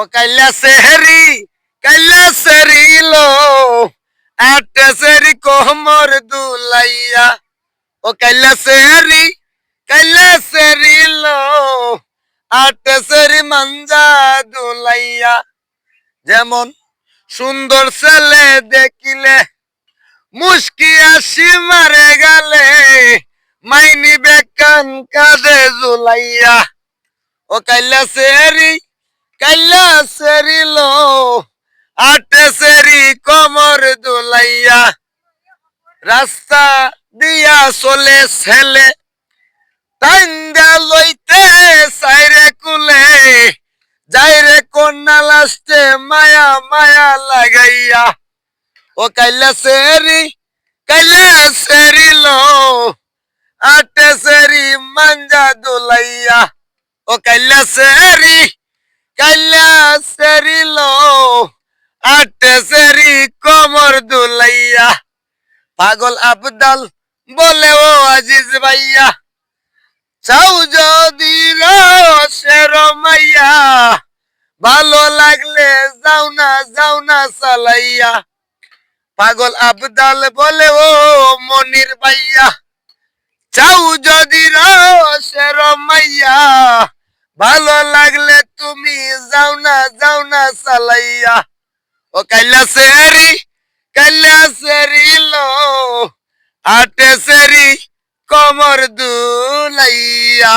ও কাইলা সেহরি, কাইলা সেরিলো, আটে সেরি কোমর দুলাইয়া। ও কাইলা সেহরি, কাইলা সেরিলো, আটে সেরি মাঞ্জা দুলাইয়া। যেমন সুন্দর ছেলে দেখিলে আসি মারে গেলে, মাইনি বেকান কাঁদে জুলাইয়া ও কাইলা সেরি কাইলা সেরি লো আটে সেরি কমর দুলাইয়া, রাস্তা দিয়া চলে ছেলে টাইন্দা লইতে সাইরে কুলে, যাইরে কন্যা লাস্টে মায়া মায়া লাগাইয়া। ও কাইলা সেরি কাইলা সেরি লো আটে সেরি মাঞ্জা দুলাইয়া। ও কাইলা সেরি কাইলা সেরি লো আটে সেরি কমর দুলাইয়া। পাগল আবদাল বলে, ও আজিজ ভাইয়া, চাও যদি রসের মাইয়া ভালো লাগলে যাও না যাও না চালাইয়া। পাগল আবদাল বলে, ও মনির ভাইয়া, চাও যদি রসের মাইয়া ভালো লাগলে তুমি যাও না যাও না চালাইয়া ও কাইলা সেরি কাইলা সেরি লো, আটে সেরি কমর দুলাইয়া।